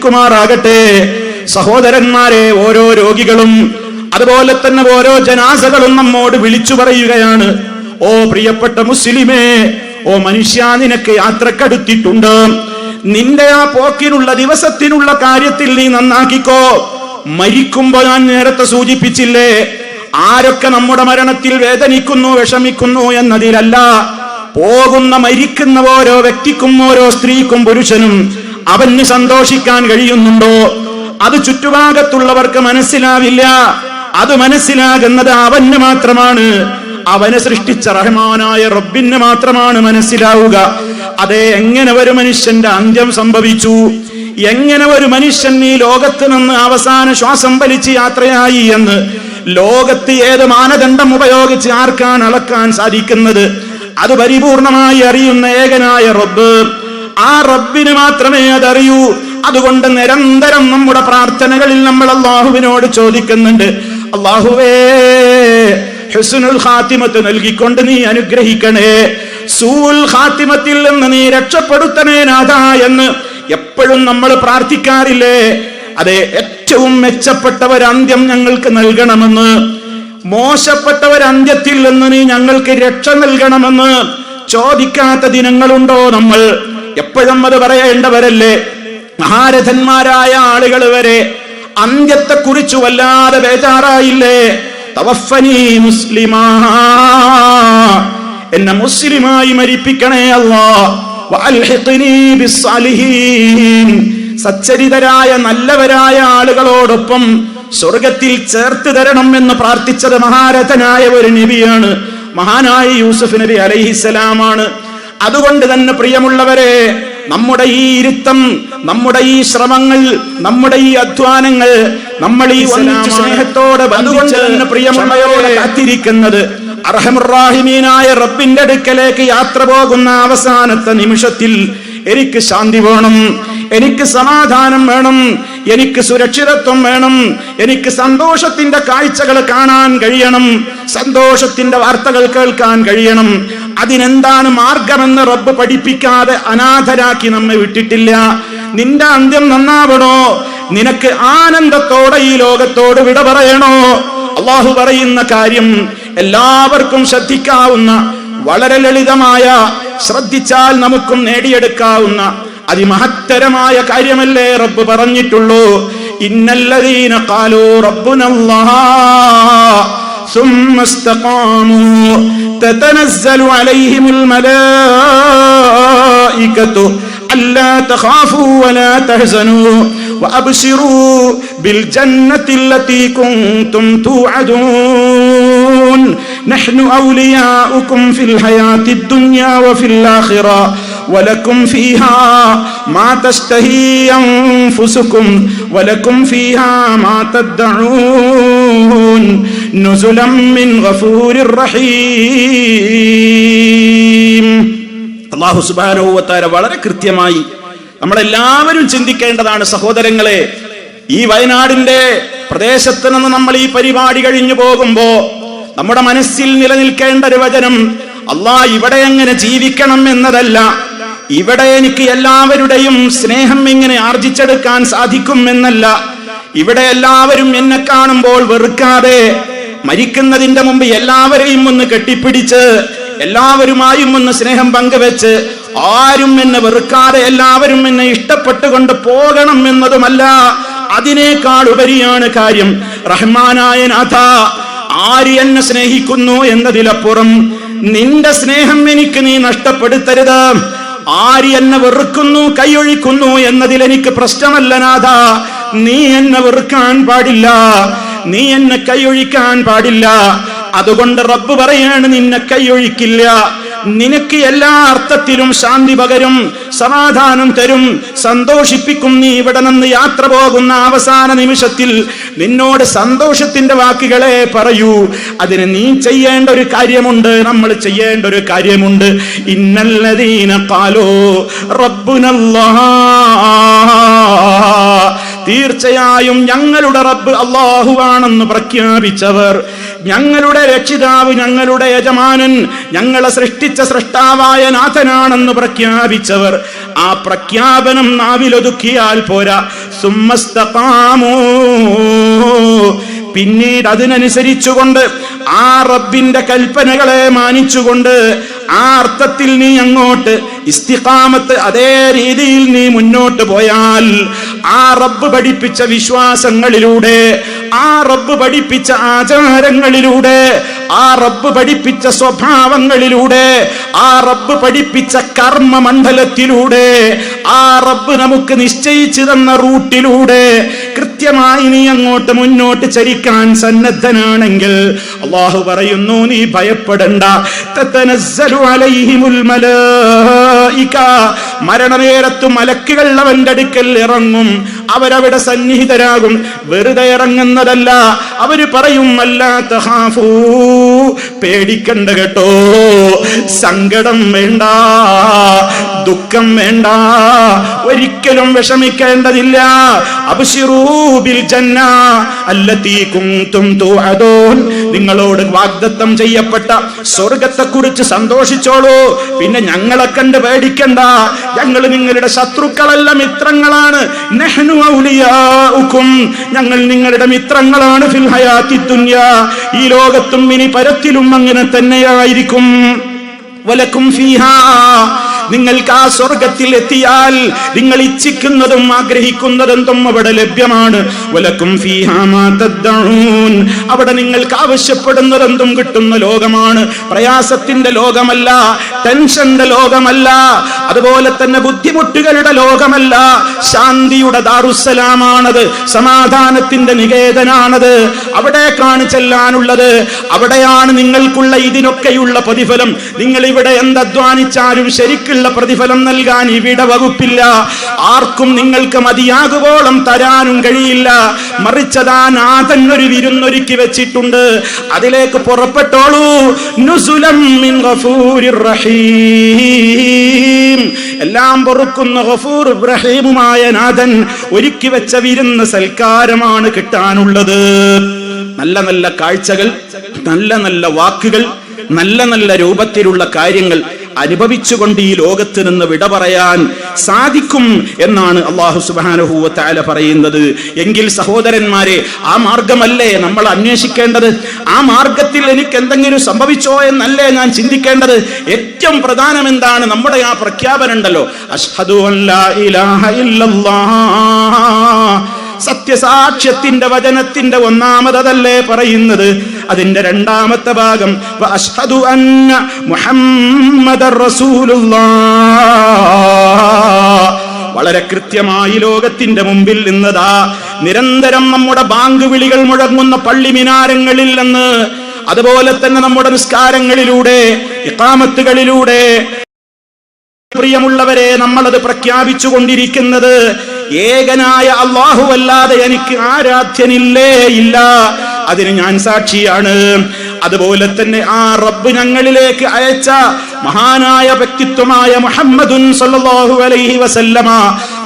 അനുഗ്രഹിക്കുമാറാകട്ടെ സഹോദരന്മാരെ ഓരോ രോഗികളും അതുപോലെ തന്നെ ഓരോ ജനാസകളും നമ്മോട് വിളിച്ചു പറയുകയാണ്. ഓ പ്രിയപ്പെട്ട മുസ്ലിമേ ഓ മനുഷ്യ നിനക്ക് യാത്രക്കടുത്തിട്ടുണ്ട്. നിന്റെ ആ പോക്കിനുള്ള ദിവസത്തിനുള്ള കാര്യത്തിൽ നീ നന്നാക്കിക്കോ. മരിക്കുമ്പോ ഞാൻ നേരത്തെ സൂചിപ്പിച്ചില്ലേ ആരൊക്കെ നമ്മുടെ മരണത്തിൽ വേദനിക്കുന്നു വിഷമിക്കുന്നു എന്നതിലല്ല. പോകുന്ന മരിക്കുന്ന ഓരോ വ്യക്തിക്കും ഓരോ സ്ത്രീക്കും പുരുഷനും അവന് സന്തോഷിക്കാൻ കഴിയുന്നുണ്ടോ? അത് ചുറ്റുഭാഗത്തുള്ളവർക്ക് മനസ്സിലാവില്ല. അത് മനസ്സിലാകുന്നത് അവന് മാത്രമാണ്. അവനെ സൃഷ്ടിച്ച റഹ്മാനായ റബ്ബിന് മാത്രമാണ് മനസ്സിലാവുക. അതെ എങ്ങനെ ഒരു മനുഷ്യന്റെ അന്ത്യം സംഭവിച്ചു? എങ്ങനെ ഒരു മനുഷ്യൻ ഈ ലോകത്ത് നിന്ന് അവസാന ശ്വാസം വലിച്ച് യാത്രയായി എന്ന്? ലോകത്ത് ഏത് മാനദണ്ഡം ഉപയോഗിച്ച് ആർക്കാണ് അളക്കാൻ സാധിക്കുന്നത്? അത് പരിപൂർണമായി അറിയുന്ന ഏകനായ റബ്ബ്. ആ റബ്ബിന് മാത്രമേ അതറിയൂ. അതുകൊണ്ട് നിരന്തരം നമ്മുടെ പ്രാർത്ഥനകളിൽ നമ്മൾ അള്ളാഹുവിനോട് ചോദിക്കുന്നുണ്ട്. അള്ളാഹുവേ ഹുസ്നുൽ ഖാത്തിമത്ത് നൽകിക്കൊണ്ട് നീ അനുഗ്രഹിക്കണേ. സൂൽ ഖാത്തിമത്തിൽ നിന്ന് നീ രക്ഷപ്പെടുത്തണേ നാഥ എന്ന് എപ്പോഴും നമ്മൾ പ്രാർത്ഥിക്കാറില്ലേ? അതെ ഏറ്റവും മെച്ചപ്പെട്ട ഒരു അന്ത്യം ഞങ്ങൾക്ക് നൽകണമെന്ന്. മോശപ്പെട്ട ഒരു അന്ത്യത്തിൽ നിന്ന് നീ ഞങ്ങൾക്ക് രക്ഷ നൽകണമെന്ന് ചോദിക്കാത്ത ദിനങ്ങളുണ്ടോ നമ്മൾ? എപ്പോഴും അത് പറയേണ്ടവരല്ലേ? മഹാരഥന്മാരായ ആളുകൾ വരെ അന്ത്യത്തെ കുറിച്ച് വല്ലാതെ ബേജാറായില്ലേ? മുസ്ലിമാ. എന്നെ മുസ്ലിമായി മരിപ്പിക്കണേ അല്ലാ സച്ചരിതരായ നല്ലവരായ ആളുകളോടൊപ്പം സ്വർഗത്തിൽ ചേർത്ത് തരണം എന്ന് പ്രാർത്ഥിച്ചത് മഹാരഥനായ ഒരു നബിയാണ്. മഹാനായ യൂസഫ് നബി അലൈഹിസലാമാണ് അതുകൊണ്ട് തന്നെ പ്രിയമുള്ളവരെ നമ്മുടെ ഈ ഇരുത്തം നമ്മുടെ ഈ ശ്രമങ്ങൾ നമ്മുടെ ഈ അധ്വാനങ്ങൾ നമ്മൾ ഈ സ്നേഹത്തോടെ അതുകൊണ്ട് തന്നെ പ്രിയമുള്ളവരോടെ കാത്തിരിക്കുന്നത് അർഹമുറാഹിമീനായ റബ്ബിന്റെ അടുക്കലേക്ക് യാത്ര പോകുന്ന അവസാനത്തെ നിമിഷത്തിൽ എനിക്ക് ശാന്തി വേണം എനിക്ക് സമാധാനം വേണം എനിക്ക് സുരക്ഷിതത്വം വേണം. എനിക്ക് സന്തോഷത്തിന്റെ കാഴ്ചകൾ കാണാൻ കഴിയണം. സന്തോഷത്തിന്റെ വാർത്തകൾ കേൾക്കാൻ കഴിയണം. അതിനെന്താണ് മാർഗമെന്ന് റബ്ബ് പഠിപ്പിക്കാതെ അനാഥരാക്കി നമ്മെ വിട്ടിട്ടില്ല. നിന്റെ അന്ത്യം നന്നാവണോ? നിനക്ക് ആനന്ദത്തോടെ ഈ ലോകത്തോട് വിട പറയണോ? അള്ളാഹു പറയുന്ന കാര്യം എല്ലാവർക്കും ശ്രദ്ധിക്കാവുന്ന വളരെ ലളിതമായ ശ്രദ്ധിച്ചാൽ നമുക്കും നേടിയെടുക്കാവുന്ന അതിമഹത്തരമായ കാര്യമല്ലേ റബ്ബ് പറഞ്ഞിട്ടുള്ളൂ ഇന്നല്ലദീന ഖാലൂ റബ്ബുനല്ലാഹ് ثم استقاموا تتنزل عليهم الملائكة ألا تخافوا ولا تحزنوا وأبشروا بالجنة التي كنتم توعدون نحن أولياؤكم في الحياة الدنيا وفي الآخرة ولكم فيها ما تشتهي أنفسكم ولكم فيها ما تدعون نزلا من غفور رحيم അള്ളാഹു സുബാനുഭവത്താര വളരെ കൃത്യമായി നമ്മളെല്ലാവരും ചിന്തിക്കേണ്ടതാണ് സഹോദരങ്ങളെ ഈ വയനാടിന്റെ പ്രദേശത്ത് നിന്ന് നമ്മൾ ഈ പരിപാടി കഴിഞ്ഞു പോകുമ്പോ നമ്മുടെ മനസ്സിൽ നിലനിൽക്കേണ്ട ഒരു വചനം അള്ളാ ഇവിടെ എങ്ങനെ ജീവിക്കണം എന്നതല്ല ഇവിടെ എനിക്ക് എല്ലാവരുടെയും സ്നേഹം എങ്ങനെ ആർജിച്ചെടുക്കാൻ സാധിക്കും എന്നല്ല. ഇവിടെ എല്ലാവരും എന്നെ കാണുമ്പോൾ വെറുക്കാതെ മരിക്കുന്നതിന്റെ മുമ്പ് എല്ലാവരെയും ഒന്ന് കെട്ടിപ്പിടിച്ച് എല്ലാവരുമായും ഒന്ന് സ്നേഹം പങ്കുവെച്ച് ആരും എന്നെ വെറുക്കാതെ എല്ലാവരും എന്നെ ഇഷ്ടപ്പെട്ടുകൊണ്ട് പോകണം എന്നതുമല്ല. അതിനേക്കാൾ ഉപരിയാണ് കാര്യം. റഹ്മാനായ നാഥ ആര് എന്നെ സ്നേഹിക്കുന്നു എന്നതിലപ്പുറം നിന്റെ സ്നേഹം എനിക്ക് നീ നഷ്ടപ്പെടുത്തരുത്. ആര് എന്നെ വെറുക്കുന്നു കൈയൊഴിക്കുന്നു എന്നതിൽ എനിക്ക് പ്രശ്നമല്ല നാഥ. നീ എന്നെ വെറുക്കാൻ പാടില്ല. നീ എന്നെ കൈയൊഴിക്കാൻ പാടില്ല. അതുകൊണ്ട് റബ്ബ് പറയാണ് നിന്നെ കൈയൊഴിക്കില്ല. നിനക്ക് എല്ലാ അർത്ഥത്തിലും ശാന്തി പകരും സമാധാനം തരും സന്തോഷിപ്പിക്കും നീ ഇവിടെ നിന്ന് യാത്ര പോകുന്ന അവസാന നിമിഷത്തിൽ നിന്നോട് സന്തോഷത്തിന്റെ വാക്കുകളെ പറയൂ. അതിന് നീ ചെയ്യേണ്ട ഒരു കാര്യമുണ്ട്. നമ്മൾ ചെയ്യേണ്ട ഒരു കാര്യമുണ്ട്. ഇന്നല്ലതീന പാലോ റബ്ബുനല്ലാ തീർച്ചയായും ഞങ്ങളുടെ റബ്ബ് അള്ളാഹുവാണെന്ന് പ്രഖ്യാപിച്ചവർ ഞങ്ങളുടെ രക്ഷിതാവ് ഞങ്ങളുടെ യജമാനൻ ഞങ്ങളെ സൃഷ്ടിച്ച സൃഷ്ടാവായ നാഥനാണെന്ന് പ്രഖ്യാപിച്ചവർ. ആ പ്രഖ്യാപനം നാവിലൊതുക്കിയാൽ പോരാ. സുമ്മസ്തകാമോ പിന്നീട് അതിനനുസരിച്ചുകൊണ്ട് ആ റബ്ബിന്റെ കൽപ്പനകളെ മാനിച്ചുകൊണ്ട് ആ അർത്ഥത്തിൽ നീ അങ്ങോട്ട് ഇസ്തിഖാമത്ത് അതേ രീതിയിൽ നീ മുന്നോട്ട് പോയാൽ ആ റബ്ബ് പഠിപ്പിച്ച വിശ്വാസങ്ങളിലൂടെ ആ റബ്ബ് പഠിപ്പിച്ച ആചാരങ്ങളിലൂടെ ആ റബ്ബ് പഠിപ്പിച്ച സ്വഭാവങ്ങളിലൂടെ ആ റബ്ബ് പഠിപ്പിച്ച കർമ്മ മണ്ഡലത്തിലൂടെ ആ റബ്ബ് നമുക്ക് നിശ്ചയിച്ചു തന്ന റൂട്ടിലൂടെ കൃത്യമായി നീ അങ്ങോട്ട് മുന്നോട്ട് ചരിക്കാൻ സന്നദ്ധനാണെങ്കിൽ അള്ളാഹു പറയുന്നു നീ ഭയപ്പെടണ്ട മലായിക. മരണനേരത്തു മലക്കുകൾ അവന്റെ അടുക്കൽ ഇറങ്ങും. അവരവിടെ സന്നിഹിതരാകും. വെറുതെ ഇറങ്ങുന്നതല്ല. അവർ പറയും അല്ലാത്ത പേടിക്കണ്ട കേട്ടോ. സങ്കടം വേണ്ട. ദുഃഖം വേണ്ട. ഒരിക്കലും വിഷമിക്കേണ്ടതില്ല. അബ്ശിറൂബിൽ ജന്ന അല്ലതീ കുന്തും തുഅദൂൻ. നിങ്ങളോട് വാഗ്ദത്തം ചെയ്യപ്പെട്ട സ്വർഗത്തെ കുറിച്ച് സന്തോഷിച്ചോളൂ. പിന്നെ ഞങ്ങളെ കണ്ട് പേടിക്കണ്ട. ഞങ്ങൾ നിങ്ങളുടെ ശത്രുക്കളല്ല മിത്രങ്ങളാണ്. ഞങ്ങൾ നിങ്ങളുടെ മിത്രങ്ങളാണ് ഫിൽ ഹയാത്തി ദുനിയ. ഈ ലോകത്തും ഇനി പരത്തിലും അങ്ങനെ തന്നെയായിരിക്കും. വലക്കും ഫീഹാ നിങ്ങൾക്ക് ആ സ്വർഗത്തിൽ എത്തിയാൽ നിങ്ങൾ ഇച്ഛിക്കുന്നതും ആഗ്രഹിക്കുന്നതെന്തും അവിടെ ലഭ്യമാണ്. വലക്കും അവിടെ നിങ്ങൾക്ക് ആവശ്യപ്പെടുന്നതെന്തും കിട്ടുന്ന ലോകമാണ്. പ്രയാസത്തിന്റെ ലോകമല്ല ടെൻഷന്റെ ലോകമല്ല അതുപോലെ തന്നെ ബുദ്ധിമുട്ടുകളുടെ ലോകമല്ല. ശാന്തിയുടെ ദാറുസലാമാണത് സമാധാനത്തിന്റെ നികേതനാണത്. അവിടേക്കാണ് ചെല്ലാനുള്ളത്. അവിടെയാണ് നിങ്ങൾക്കുള്ള ഇതിനൊക്കെയുള്ള പ്രതിഫലം. നിങ്ങൾ ഇവിടെ എന്തധ്വാനിച്ചാലും ശരിക്കുള്ള പ്രതിഫലം നൽകാൻ ഇവിടെ വകുപ്പില്ല. ആർക്കും നിങ്ങൾക്ക് മതിയാകുവോളം തരാനും കഴിയില്ല. മറിച്ചതാ നാഥൻ ഒരു വിരുന്നൊരുക്കി വെച്ചിട്ടുണ്ട്. അതിലേക്ക് പുറപ്പെട്ടോളൂ. നുസുലം മിൻ ഗഫൂരിർ റഹീം. എല്ലാം പൊറുക്കുന്ന ഗഫൂർ ഇബ്രാഹിമുമായ നാഥൻ ഒരുക്കി വെച്ച വിരുന്ന് സൽക്കാരമാണ് കിട്ടാനുള്ളത്. നല്ല നല്ല കാഴ്ചകൾ നല്ല നല്ല വാക്കുകൾ നല്ല നല്ല രൂപത്തിലുള്ള കാര്യങ്ങൾ അനുഭവിച്ചുകൊണ്ട് ഈ ലോകത്ത് നിന്ന് വിട പറയാൻ സാധിക്കും എന്നാണ് അള്ളാഹു സുബാനുഭൂവത്തായ പറയുന്നത്. എങ്കിൽ സഹോദരന്മാരെ ആ മാർഗമല്ലേ നമ്മൾ അന്വേഷിക്കേണ്ടത്? ആ മാർഗത്തിൽ എനിക്ക് എന്തെങ്കിലും സംഭവിച്ചോ എന്നല്ലേ ഞാൻ ചിന്തിക്കേണ്ടത്? ഏറ്റവും പ്രധാനം എന്താണ്? നമ്മുടെ ആ പ്രഖ്യാപനം ഉണ്ടല്ലോ. അഷ്ഹദു അല്ലാ ഇലാഹ ഇല്ലല്ലാഹ് സത്യസാക്ഷ്യത്തിന്റെ വചനത്തിന്റെ ഒന്നാമതല്ലേ പറയുന്നത്? അതിന്റെ രണ്ടാമത്തെ ഭാഗം അഷ്ഹദു അന്ന മുഹമ്മദ വളരെ കൃത്യമായി ലോകത്തിന്റെ മുമ്പിൽ നിന്നതാ നിരന്തരം നമ്മുടെ ബാങ്ക് വിളികൾ മുഴങ്ങുന്ന പള്ളി മിനാരങ്ങളിൽ നിന്ന് അതുപോലെ തന്നെ നമ്മുടെ നിസ്കാരങ്ങളിലൂടെ ഇക്കാമത്തുകളിലൂടെ പ്രിയമുള്ളവരെ നമ്മളത് പ്രഖ്യാപിച്ചു കൊണ്ടിരിക്കുന്നത് ഏകനായ അള്ളാഹു അല്ലാതെ എനിക്ക് ആരാധ്യനില്ലേ ഇല്ല. അതിന് ഞാൻ സാക്ഷിയാണ്. അതുപോലെ തന്നെ ആ റബ്ബ് ഞങ്ങളിലേക്ക് അയച്ച മഹാനായ വ്യക്തിത്വമായ മുഹമ്മദുൻ സല്ലല്ലാഹു അലൈഹി വസല്ലമ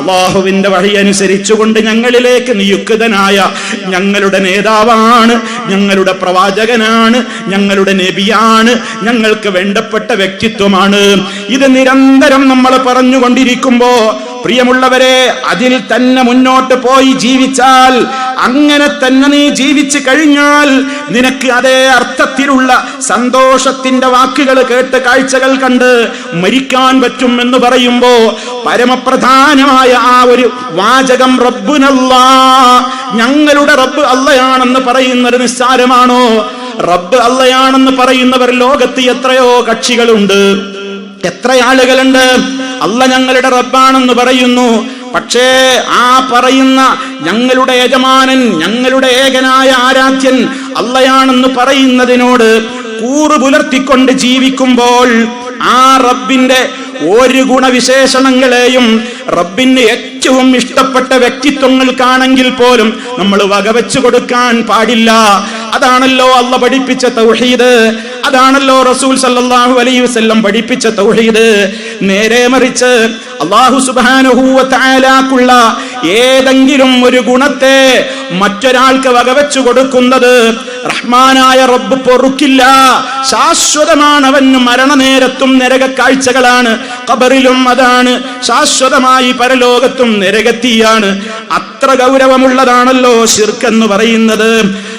അള്ളാഹുവിന്റെ വഴി അനുസരിച്ചുകൊണ്ട് ഞങ്ങളിലേക്ക് നിയുക്തനായ ഞങ്ങളുടെ നേതാവാണ് ഞങ്ങളുടെ പ്രവാചകനാണ് ഞങ്ങളുടെ നബിയാണ് ഞങ്ങൾക്ക് വേണ്ടപ്പെട്ട വ്യക്തിത്വമാണ്. ഇത് നിരന്തരം നമ്മൾ പറഞ്ഞുകൊണ്ടിരിക്കുമ്പോ പ്രിയമുള്ളവരെ അതിൽ തന്നെ മുന്നോട്ട് പോയി ജീവിച്ചാൽ അങ്ങനെ തന്നെ നീ ജീവിച്ചു കഴിഞ്ഞാൽ നിനക്ക് അതേ അർത്ഥത്തിലുള്ള സന്തോഷത്തിന്റെ വാക്കുകൾ കേട്ട് കാഴ്ചകൾ കണ്ട് മരിക്കാൻ പറ്റും എന്ന് പറയുമ്പോ പരമപ്രധാനമായ ആ ഒരു വാചകം റബ്ബുനല്ല ഞങ്ങളുടെ റബ്ബ് അല്ലയാണെന്ന് പറയുന്നത് നിസ്സാരമാണോ? റബ്ബ് അല്ലയാണെന്ന് പറയുന്നവർ ലോകത്ത് എത്രയോ കക്ഷികളുണ്ട്. എത്ര ആളുകളുണ്ട് അല്ല ഞങ്ങളുടെ റബ്ബാണെന്ന് പറയുന്നു. പക്ഷേ ആ പറയുന്ന ഞങ്ങളുടെ യജമാനൻ ഞങ്ങളുടെ ഏകനായ ആരാധ്യൻ അല്ലയാണെന്ന് പറയുന്നതിനോട് കൂറു പുലർത്തിക്കൊണ്ട് ജീവിക്കുമ്പോൾ ആ റബ്ബിന്റെ ഒരു ഗുണവിശേഷണങ്ങളെയും റബ്ബിന് ഏറ്റവും ഇഷ്ടപ്പെട്ട വ്യക്തിത്വങ്ങൾക്കാണെങ്കിൽ പോലും നമ്മൾ വകവെച്ചു കൊടുക്കാൻ പാടില്ല. അതാണല്ലോ അല്ല പഠിപ്പിച്ച തൗഹീദ്. അതാണല്ലോ റസൂൽ സല്ലല്ലാഹു അലൈഹി വസല്ലം പഠിപ്പിച്ച തൗഹീദ്. നേരെ മറിച്ച് അള്ളാഹു സുബാനുഹൂവ താലാക്കുള്ള ഏതെങ്കിലും ഒരു ഗുണത്തെ മറ്റൊരാൾക്ക് വകവെച്ചു കൊടുക്കുന്നത് റഹ്മാനായ റബ്ബ് പൊറുക്കില്ല. ശാശ്വതമാണ് അവന് മരണനേരത്തും നരക കാഴ്ചകളാണ് കബറിലും അതാണ് ശാശ്വതമായി പരലോകത്തും നരകത്തിയാണ്. അത്ര ഗൗരവമുള്ളതാണല്ലോ ശിർക്കെന്ന് പറയുന്നത്.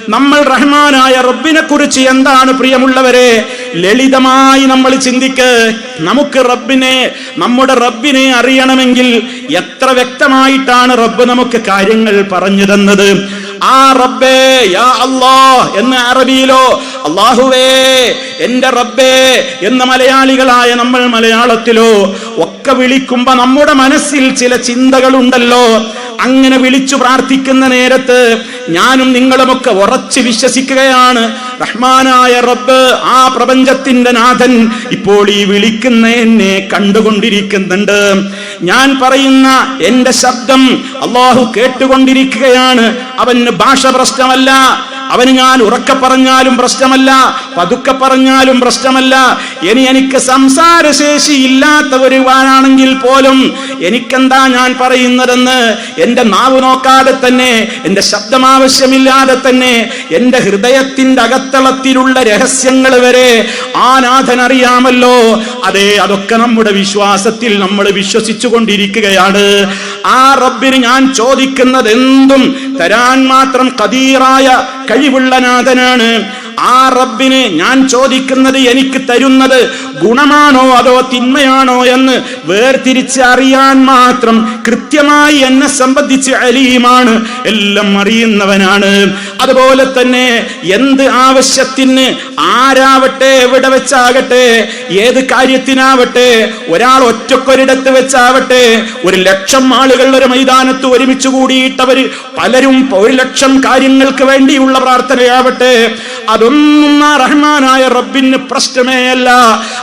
നമ്മൾ റഹ്മാനായ റബ്ബിനെ കുറിച്ച് എന്താണ് പ്രിയമുള്ളവരെ? ലളിതമായി നമ്മൾ ചിന്തിക്ക്. നമുക്ക് റബ്ബിനെ നമ്മുടെ റബ്ബിനെ അറിയണമെങ്കിൽ എത്ര വ്യക്തമായിട്ടാണ് റബ്ബ് നമുക്ക് കാര്യങ്ങൾ പറഞ്ഞു തന്നത്? ആ റബ്ബേ യാ അല്ലാ എന്ന് അറബിയിലോ അള്ളാഹുവേ എന്റെ റബ്ബേ എന്ന് മലയാളികളായ നമ്മൾ മലയാളത്തിലോ ഒക്കെ വിളിക്കുമ്പോ നമ്മുടെ മനസ്സിൽ ചില ചിന്തകളുണ്ടല്ലോ. അങ്ങനെ വിളിച്ചു പ്രാർത്ഥിക്കുന്ന നേരത്ത് ഞാനും നിങ്ങളുമൊക്കെ ഉറച്ചു വിശ്വസിക്കുകയാണ്. റഹ്മാനായ റബ്ബ് ആ പ്രപഞ്ചത്തിന്റെ നാഥൻ ഇപ്പോൾ ഈ വിളിക്കുന്ന എന്നെ കണ്ടുകൊണ്ടിരിക്കുന്നുണ്ട്. ഞാൻ പറയുന്ന എന്റെ ശബ്ദം അള്ളാഹു കേട്ടുകൊണ്ടിരിക്കുകയാണ്. അവന് ഭാഷ പ്രശ്നമല്ല. അവന് ഞാൻ ഉറക്കെ പറഞ്ഞാലും പ്രശ്നമല്ല പതുക്കെ പറഞ്ഞാലും പ്രശ്നമല്ല. ഇനി എനിക്ക് സംസാരശേഷി ഇല്ലാത്ത ഒരുവാനാണെങ്കിൽ പോലും എനിക്കെന്താ ഞാൻ പറയുന്നതെന്ന് എന്റെ നാവ് നോക്കാതെ തന്നെ എന്റെ ശബ്ദം ആവശ്യമില്ലാതെ തന്നെ എന്റെ ഹൃദയത്തിന്റെ അകത്തളത്തിലുള്ള രഹസ്യങ്ങൾ വരെ ആ നാഥൻ അറിയാമല്ലോ. അതെ അതൊക്കെ നമ്മുടെ വിശ്വാസത്തിൽ നമ്മൾ വിശ്വസിച്ചു കൊണ്ടിരിക്കുകയാണ് ആ റബ്ബിന് ഞാൻ ചോദിക്കുന്നത് എന്തും തരാൻ മാത്രം കതീറായ കഴിവുള്ള നാഥനാണ്. ആ റബ്ബിന് ഞാൻ ചോദിക്കുന്നത് എനിക്ക് തരുന്നത് ഗുണമാണോ അതോ തിന്മയാണോ എന്ന് വേർതിരിച്ച് അറിയാൻ മാത്രം കൃത്യമായി എന്നെ സംബന്ധിച്ച് അലിയുമാണ് എല്ലാം അറിയുന്നവനാണ്. അതുപോലെ തന്നെ എന്ത് ആവശ്യത്തിന് ആരാവട്ടെ എവിടെ വെച്ചാകട്ടെ ഏത് കാര്യത്തിനാവട്ടെ ഒരാൾ ഒറ്റക്കൊരിടത്ത് വെച്ചാവട്ടെ ഒരു ലക്ഷം ആളുകൾ ഒരു മൈതാനത്ത് ഒരുമിച്ച് കൂടിയിട്ടവര് പലരും ഒരു ലക്ഷം കാര്യങ്ങൾക്ക് വേണ്ടിയുള്ള പ്രാർത്ഥനയാവട്ടെ അതൊന്നും ആ റഹ്മാനായ റബ്ബിന് പ്രശ്നമേ അല്ല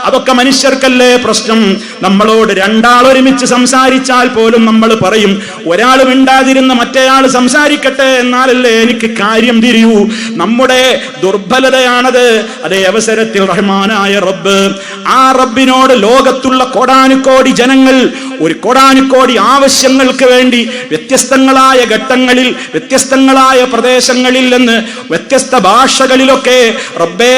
അതൊക്കെ മനുഷ്യർക്കല്ലേ പ്രശ്നം? നമ്മളോട് രണ്ടാൾ ഒരുമിച്ച് സംസാരിച്ചാൽ പോലും നമ്മൾ പറയും ഒരാൾ മിണ്ടാതിരുന്ന മറ്റേയാൾ സംസാരിക്കട്ടെ എന്നാലല്ലേ എനിക്ക് കാര്യം തിരിയൂ നമ്മുടെ ദുർബലതയാണത്. അതേ അവസരത്തിൽ റഹ്മാനായ റബ്ബ് ആ റബ്ബിനോട് ലോകത്തുള്ള കോടാനുകോടി ജനങ്ങൾ ഒരു കോടാനുകോടി ആവശ്യങ്ങൾക്ക് വേണ്ടി വ്യത്യസ്തങ്ങളായ ഘട്ടങ്ങളിൽ വ്യത്യസ്തങ്ങളായ പ്രദേശങ്ങളിൽ നിന്ന് വ്യത്യസ്ത ഭാഷകളിലൊക്കെ റബ്ബേ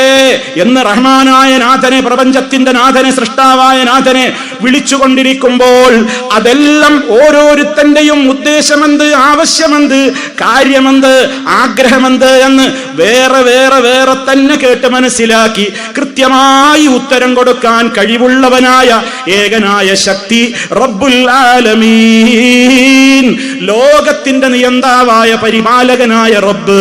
എന്ന് റഹ്മാനായ നാഥനെ പ്രപഞ്ചത്തിന്റെ നാഥനെ സൃഷ്ടാവായ നാഥനെ വിളിച്ചുകൊണ്ടിരിക്കുമ്പോൾ അതെല്ലാം ഓരോരുത്തന്റെയും ഉദ്ദേശമെന്ത് ആവശ്യമെന്ത് കാര്യമെന്ത് ആഗ്രഹമെന്ത് എന്ന് വേറെ വേറെ വേറെ തന്നെ കേട്ട് മനസ്സിലാക്കി കൃത്യമായി ഉത്തരം കൊടുക്കാൻ കഴിവുള്ളവനായ ഏകനായ ശക്തി റബ്ബുൽ ആലമീൻ. ലോകത്തിന്റെ നിയന്താവായ പരിപാലകനായ റബ്ബ്.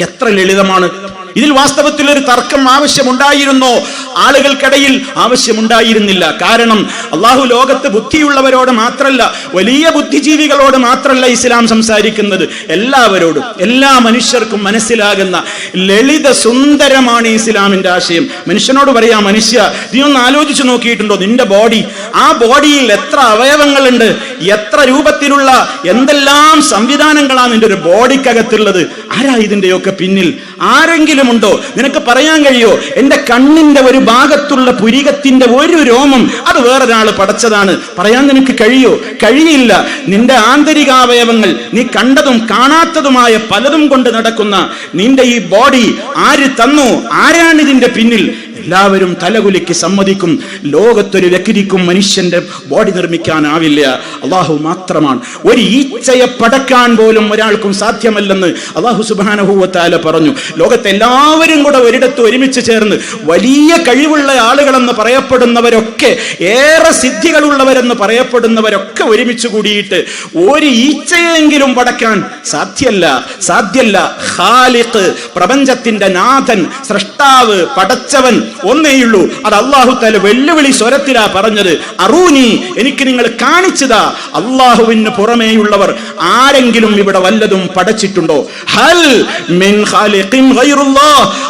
എത്ര ലളിതമാണ് ഇതിൽ വാസ്തവത്തിൽ ഒരു തർക്കം ആവശ്യമുണ്ടായിരുന്നോ? ആളുകൾക്കിടയിൽ ആവശ്യമുണ്ടായിരുന്നില്ല. കാരണം അള്ളാഹു ലോകത്ത് ബുദ്ധിയുള്ളവരോട് മാത്രല്ല വലിയ ബുദ്ധിജീവികളോട് മാത്രല്ല ഇസ്ലാം സംസാരിക്കുന്നത്. എല്ലാവരോടും എല്ലാ മനുഷ്യർക്കും മനസ്സിലാകുന്ന ലളിത സുന്ദരമാണ് ഇസ്ലാമിന്റെ ആശയം. മനുഷ്യനോട് പറയാ മനുഷ്യ നീ ഒന്ന് ആലോചിച്ചു നോക്കിയിട്ടുണ്ടോ? നിന്റെ ബോഡി ആ ബോഡിയിൽ എത്ര അവയവങ്ങളുണ്ട് എത്ര രൂപത്തിലുള്ള എന്തെല്ലാം സംവിധാനങ്ങളാണ് നിന്റെ ഒരു ബോഡിക്കകത്തുള്ളത് ആരാ ഇതിന്റെയൊക്കെ പിന്നിൽ? ആരെങ്കിലും ഉണ്ടോ നിനക്ക് പറയാൻ കഴിയോ? എന്റെ കണ്ണിന്റെ ഒരു ഭാഗത്തുള്ള പുരികത്തിന്റെ ഒരു രോമം അത് വേറൊരാൾ പടച്ചതാണ്. പറയാൻ നിനക്ക് കഴിയോ? കഴിയില്ല. നിന്റെ ആന്തരികാവയവങ്ങൾ നീ കണ്ടതും കാണാത്തതുമായ പലതും കൊണ്ട് നടക്കുന്ന നിന്റെ ഈ ബോഡി ആര് തന്നു? ആരാണ് ഇതിന്റെ പിന്നിൽ? എല്ലാവരും തലകുലിക്ക് സമ്മതിക്കും. ലോകത്തൊരു വ്യക്തിക്കും മനുഷ്യന്റെ ബോഡി നിർമ്മിക്കാനാവില്ല. അള്ളാഹു മാത്രമാണ്. ഒരു ഈച്ചയെ പടക്കാൻ പോലും ഒരാൾക്കും സാധ്യമല്ലെന്ന് അള്ളാഹു സുബാനഹൂവത്താല പറഞ്ഞു. ലോകത്തെ എല്ലാവരും കൂടെ ഒരിടത്ത് ഒരുമിച്ച് ചേർന്ന് വലിയ കഴിവുള്ള ആളുകളെന്ന് പറയപ്പെടുന്നവരൊക്കെ ഏറെ സിദ്ധികളുള്ളവരെന്ന് പറയപ്പെടുന്നവരൊക്കെ ഒരുമിച്ച് കൂടിയിട്ട് ഒരു ഈച്ചയെങ്കിലും പടക്കാൻ സാധ്യല്ല. സാധ്യല്ല. ഖാലിഖ് പ്രപഞ്ചത്തിന്റെ നാഥൻ സൃഷ്ടാവ് പടച്ചവൻ ഒന്നേയുള്ളൂ അത് അള്ളാഹു തല വെല്ലുവിളി സ്വരത്തിലാ പറഞ്ഞത്. അറൂനി എനിക്ക് നിങ്ങൾ കാണിച്ചതാ. അള്ളാഹുവിന് പുറമേയുള്ളവർ ആരെങ്കിലും ഇവിടെ വല്ലതും പടച്ചിട്ടുണ്ടോ ഹൽ മിൻ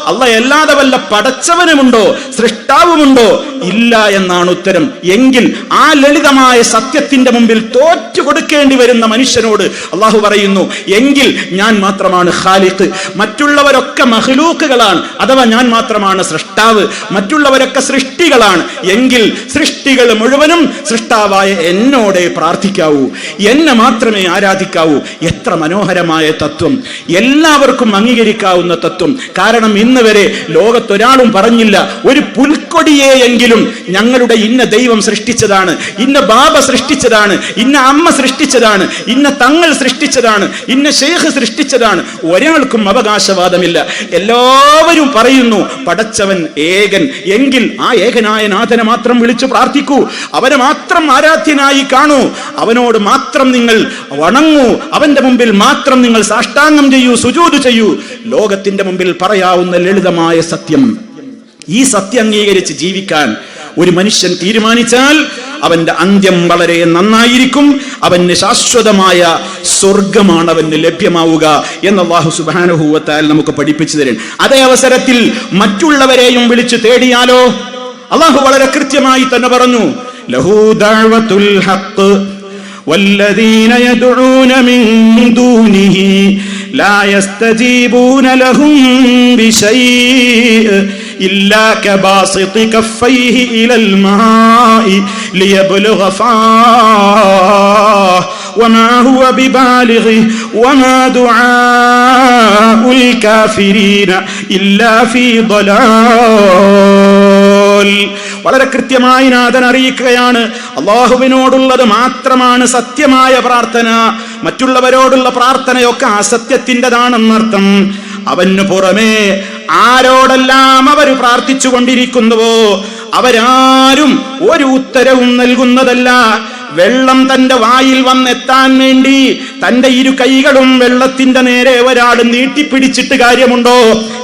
അല്ല അല്ലാതെ വല്ല പടച്ചവനുമുണ്ടോ സൃഷ്ടാവുമുണ്ടോ? ഇല്ല എന്നാണ് ഉത്തരം. എങ്കിൽ ആ ലളിതമായ സത്യത്തിന്റെ മുമ്പിൽ തോറ്റു കൊടുക്കേണ്ടി വരുന്ന മനുഷ്യനോട് അള്ളാഹു പറയുന്നു എങ്കിൽ ഞാൻ മാത്രമാണ് ഖാലിഖ്. മറ്റുള്ളവരൊക്കെ മഹ്ലൂക്കുകളാണ് അഥവാ ഞാൻ മാത്രമാണ് സൃഷ്ടാവ്. മറ്റുള്ളവരൊക്കെ സൃഷ്ടികളാണ്. എങ്കിൽ സൃഷ്ടികൾ മുഴുവനും സൃഷ്ടാവായ എന്നോടെ പ്രാർത്ഥിക്കാവൂ. എന്നെ മാത്രമേ ആരാധിക്കാവൂ. എത്ര മനോഹരമായ തത്വം. എല്ലാവർക്കും അംഗീകരിക്കാവുന്ന തത്വം. കാരണം ഇന്ന് വരെ ലോകത്തൊരാളും പറഞ്ഞില്ല ഒരു പുൽക്കൊടിയെ എങ്കിലും ഞങ്ങളുടെ ഇന്ന ദൈവം സൃഷ്ടിച്ചതാണ്. ഇന്ന ബാബ സൃഷ്ടിച്ചതാണ്. ഇന്ന അമ്മ സൃഷ്ടിച്ചതാണ്. ഇന്ന തങ്ങൾ സൃഷ്ടിച്ചതാണ്. ഇന്ന ഷെയ്ഖ് സൃഷ്ടിച്ചതാണ്. ഒരാൾക്കും അവകാശവാദമില്ല. എല്ലാവരും പറയുന്നു പടച്ചവൻ ഏകൻ എങ്കിൽ ആ ഏകനായ നാഥനെ മാത്രം വിളിച്ചു പ്രാർത്ഥിക്കൂ. അവനെ മാത്രം ആരാധ്യനായി കാണൂ. അവനോട് മാത്രം നിങ്ങൾ വണങ്ങൂ. അവന്റെ മുമ്പിൽ മാത്രം നിങ്ങൾ സാഷ്ടാംഗം ചെയ്യൂ സുജൂത് ചെയ്യൂ. ലോകത്തിന്റെ മുമ്പിൽ പറയാവുന്ന ലളിതമായ സത്യം. ഈ സത്യം അംഗീകരിച്ച് ജീവിക്കാൻ ഒരു മനുഷ്യൻ തീരുമാനിച്ചാൽ അവന്റെ അന്ത്യം വളരെ നന്നായിരിക്കും. അവന് ശാശ്വതമായ സ്വർഗമാണ് അവന് ലഭ്യമാവുക എന്ന് അള്ളാഹു സുബാനുഭൂവത്താൽ നമുക്ക് പഠിപ്പിച്ചു തരും. അതേ അവസരത്തിൽ മറ്റുള്ളവരെയും വിളിച്ച് തേടിയാലോ? അള്ളാഹു വളരെ കൃത്യമായി തന്നെ പറഞ്ഞു ലഹു ദഅവത്തുൽ ഹഖ്. والذين يدعون من دونه لا يستجيبون لهم بشيء إلا كباسط كفيه إلى الماء ليبلغ فاه وما هو ببالغه وما دعاء الكافرين إلا في ضلال വളരെ കൃത്യമായി നാഥൻ അറിയിക്കുകയാണ്. അള്ളാഹുവിനോടുള്ളത് മാത്രമാണ് സത്യമായ പ്രാർത്ഥന. മറ്റുള്ളവരോടുള്ള പ്രാർത്ഥനയൊക്കെ അസത്യത്തിന്റെതാണെന്നർത്ഥം. അവന് പുറമേ ആരോടെല്ലാം അവർ പ്രാർത്ഥിച്ചു കൊണ്ടിരിക്കുന്നുവോ അവരാരും ഒരു ഉത്തരവും നൽകുന്നതല്ല. വെള്ളം തന്റെ വായിൽ വന്നെത്താൻ വേണ്ടി തന്റെ ഇരു കൈകളും വെള്ളത്തിന്റെ നേരെ ഒരാൾ നീട്ടിപ്പിടിച്ചിട്ട് കാര്യമുണ്ടോ?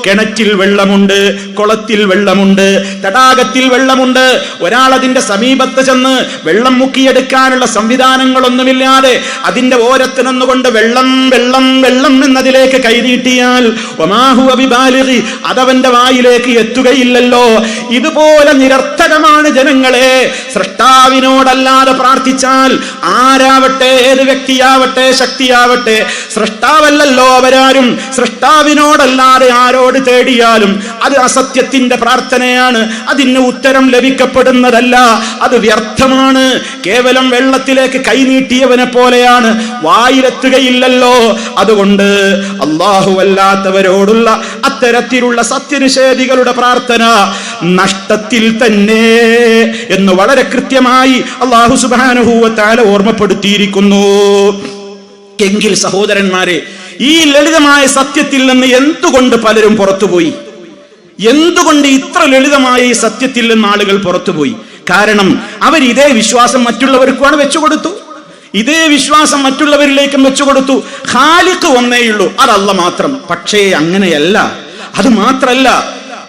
കിണറ്റിൽ വെള്ളമുണ്ട് കുളത്തിൽ വെള്ളമുണ്ട് തടാകത്തിൽ വെള്ളമുണ്ട്. ഒരാൾ അതിന്റെ സമീപത്ത് ചെന്ന് വെള്ളം മുക്കിയെടുക്കാനുള്ള സംവിധാനങ്ങളൊന്നുമില്ലാതെ അതിന്റെ ഓരത്ത് നിന്നുകൊണ്ട് വെള്ളം വെള്ളം വെള്ളം എന്നതിലേക്ക് കൈനീട്ടിയാൽ ഒമാഹു അഭിബാലി അതവന്റെ വായിലേക്ക് എത്തുകയില്ലല്ലോ. ഇതുപോലെ നിരർത്ഥകമാണ് ജനങ്ങളെ. സൃഷ്ടാവിനോടല്ലാതെ പ്രാർത്ഥിച്ചാൽ ആരാവട്ടെ ഏത് വ്യക്തിയാവട്ടെ ശക്തിയാവട്ടെ സൃഷ്ടാവല്ലല്ലോ അവരാരും സൃഷ്ടാവിനോടല്ലാതെ ആരോട് തേടിയാലും അത് അസത്യത്തിന്റെ പ്രാർത്ഥനയാണ് അതിന് ഉത്തരം ലഭിക്കപ്പെടുന്നതല്ല അത് വ്യർത്ഥമാണ്. കേവലം വെള്ളത്തിലേക്ക് കൈനീട്ടിയവനെ പോലെയാണ് വായിലെത്തുകയില്ലല്ലോ. അതുകൊണ്ട് അള്ളാഹു അല്ലാത്തവരോടുള്ള അത്തരത്തിലുള്ള സത്യനിഷേധികളുടെ പ്രാർത്ഥന നഷ്ടത്തിൽ തന്നെ എന്ന് വളരെ കൃത്യമായി അള്ളാഹു സുബാനുഭൂവത്താല ഓർമ്മപ്പെടുത്തിയിരിക്കുന്നു. എങ്കിൽ സഹോദരന്മാരെ ഈ ലളിതമായ സത്യത്തിൽ നിന്ന് എന്തുകൊണ്ട് പലരും പുറത്തുപോയി? എന്തുകൊണ്ട് ഇത്ര ലളിതമായ ഈ സത്യത്തിൽ നിന്ന് ആളുകൾ പുറത്തുപോയി? കാരണം അവർ ഇതേ വിശ്വാസം മറ്റുള്ളവർക്കുമാണ് വെച്ചുകൊടുത്തു. ഇതേ വിശ്വാസം മറ്റുള്ളവരിലേക്കും വെച്ചുകൊടുത്തു. ഖാലിഖ് ഒന്നേയുള്ളൂ അതല്ല മാത്രം. പക്ഷേ അങ്ങനെയല്ല അത് മാത്രല്ല.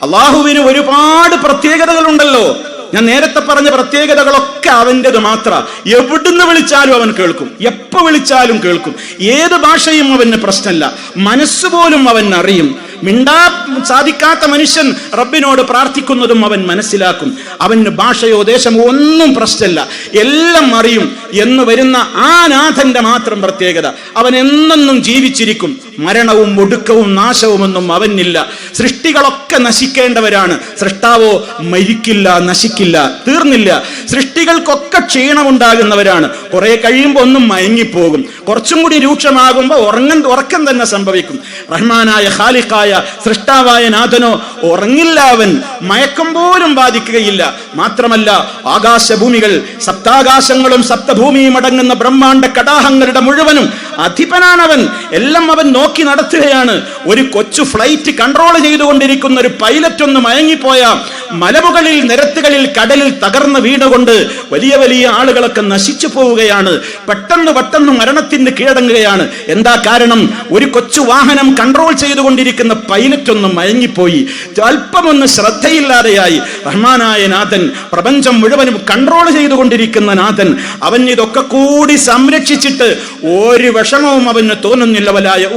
അള്ളാഹുവിന് ഒരുപാട് പ്രത്യേകതകളുണ്ടല്ലോ. ഞാൻ നേരത്തെ പറഞ്ഞ പ്രത്യേകതകളൊക്കെ അവന്റെത് മാത്ര. എവിടുന്ന് വിളിച്ചാലും അവൻ കേൾക്കും. എപ്പോ വിളിച്ചാലും കേൾക്കും. ഏത് ഭാഷയും അവന് പ്രശ്നമല്ല മനസ്സുപോലും അവൻ അറിയും. മിണ്ടാ സാധിക്കാത്ത മനുഷ്യൻ റബ്ബിനോട് പ്രാർത്ഥിക്കുന്നതും അവൻ മനസ്സിലാക്കും. അവന് ഭാഷയോ ദേശമോ ഒന്നും പ്രശ്നമല്ല എല്ലാം അറിയും എന്ന് വരുന്ന ആ നാഥന്റെ മാത്രം പ്രത്യേകത. അവൻ എന്നെന്നും ജീവിച്ചിരിക്കും. മരണവും ഒടുക്കവും നാശവുമൊന്നും അവനില്ല. സൃഷ്ടികളൊക്കെ നശിക്കേണ്ടവരാണ്. സൃഷ്ടാവോ മരിക്കില്ല നശിക്കില്ല തീർന്നില്ല. സൃഷ്ടികൾക്കൊക്കെ ക്ഷീണമുണ്ടാകുന്നവരാണ്. കുറെ കഴിയുമ്പോൾ ഒന്നും മയങ്ങിപ്പോകും. കുറച്ചും കൂടി രൂക്ഷമാകുമ്പോൾ ഉറങ്ങൻ ഉറക്കം തന്നെ സംഭവിക്കും. റഹ്മാനായ ഖാലിഖായ സൃഷ്ടാവായ നാഥനോ ഉറങ്ങില്ല അവൻ. മയക്കം പോലും ബാധിക്കുകയില്ല. മാത്രമല്ല ആകാശഭൂമികൾ സപ്താകാശങ്ങളും സപ്തഭൂമിയും അടങ്ങുന്ന ബ്രഹ്മാണ്ട കടാഹങ്ങളുടെ മുഴുവനും അധിപനാണവൻ. എല്ലാം അവൻ നോക്കി നടത്തുകയാണ്. ഒരു കൊച്ചു ഫ്ലൈറ്റ് കൺട്രോൾ ചെയ്തുകൊണ്ടിരിക്കുന്ന ഒരു പൈലറ്റ് ഒന്ന് മയങ്ങിപ്പോയ മലമുകളിൽ നിരത്തുകളിൽ കടലിൽ തകർന്ന് വീണുകൊണ്ട് വലിയ വലിയ ആളുകളൊക്കെ നശിച്ചു പോവുകയാണ്. പെട്ടെന്ന് പെട്ടെന്ന് മരണത്തിന് കീഴടങ്ങുകയാണ്. എന്താ കാരണം? ഒരു കൊച്ചു വാഹനം കൺട്രോൾ ചെയ്തുകൊണ്ടിരിക്കുന്ന പൈലറ്റ് ഒന്ന് മയങ്ങിപ്പോയി. അല്പമൊന്ന് ശ്രദ്ധയില്ലാതെയായി. റഹ്മാനായ നാഥൻ പ്രപഞ്ചം മുഴുവനും കൺട്രോൾ ചെയ്തുകൊണ്ടിരിക്കുന്ന നാഥൻ അവൻ ഇതൊക്കെ കൂടി സംരക്ഷിച്ചിട്ട് ഒരു വിഷമവും അവന് തോന്നുന്നില്ല. വലായ.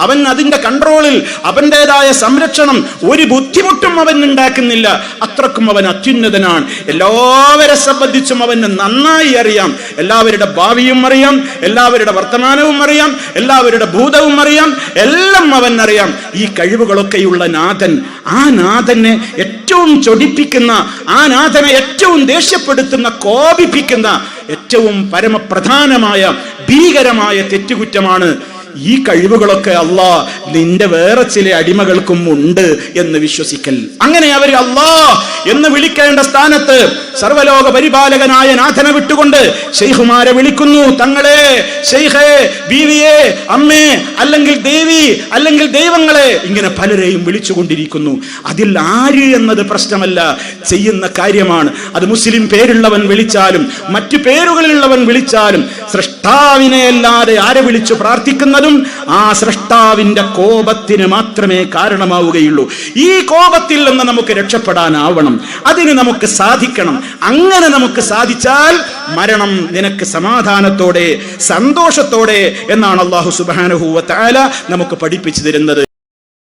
അവൻ അതിന്റെ കൺട്രോളിൽ അവന്റെതായ സംരക്ഷണം ഒരു ബുദ്ധിമുട്ടും അവൻ ഉണ്ടാക്കുന്നില്ല. അത്രക്കും അവൻ അത്യുന്നതനാണ്. എല്ലാവരെ സംബന്ധിച്ചും അവന് നന്നായി അറിയാം. എല്ലാവരുടെ ഭാവിയും അറിയാം. എല്ലാവരുടെ വർത്തമാനവും അറിയാം. എല്ലാവരുടെ ഭൂതവും അറിയാം. എല്ലാം അവൻ അറിയാം. ഈ കഴിവുകളൊക്കെയുള്ള നാഥൻ ആ നാഥനെ ഏറ്റവും ചൊടിപ്പിക്കുന്ന ആ നാഥനെ ഏറ്റവും ദേഷ്യപ്പെടുത്തുന്ന കോപിപ്പിക്കുന്ന ഏറ്റവും പരമപ്രധാനമായ ഭീകരമായ തെറ്റുകുറ്റമാണ് ഈ കഴിവുകളൊക്കെ അല്ലാ നിന്റെ വേറെ ചില അടിമകൾക്കും ഉണ്ട് എന്ന് വിശ്വസിക്കൽ. അങ്ങനെ അവർ അല്ലാ എന്ന് വിളിക്കേണ്ട സ്ഥാനത്ത് സർവലോക പരിപാലകനായ നാഥനെ വിട്ടുകൊണ്ട് ഷെയ്ഖുമാരെ വിളിക്കുന്നു. തങ്ങളെ ഷെയ്ഖേ ബീവിയെ അമ്മേ അല്ലെങ്കിൽ ദേവി അല്ലെങ്കിൽ ദൈവങ്ങളെ ഇങ്ങനെ പലരെയും വിളിച്ചുകൊണ്ടിരിക്കുന്നു. അതിൽ ആര് എന്നത് പ്രശ്നമല്ല ചെയ്യുന്ന കാര്യമാണ്. അത് മുസ്ലിം പേരുള്ളവൻ വിളിച്ചാലും മറ്റു പേരുകളിലുള്ളവൻ വിളിച്ചാലും സൃഷ്ടാവിനെ അല്ലാതെ ആരെ വിളിച്ചു പ്രാർത്ഥിക്കുന്നതും ആ സൃഷ്ടാവിന്റെ കോപത്തിന് മാത്രമേ കാരണമാവുകയുള്ളൂ. ഈ കോപത്തിൽ നിന്ന് നമുക്ക് രക്ഷപ്പെടാനാവണം. അതിന് നമുക്ക് സാധിക്കണം. അങ്ങനെ നമുക്ക് സാധിച്ചാൽ മരണം നിനക്ക് സമാധാനത്തോടെ സന്തോഷത്തോടെ എന്നാണ് അള്ളാഹു സുബാനഹുവ താല നമുക്ക് പഠിപ്പിച്ചു തരുന്നത്.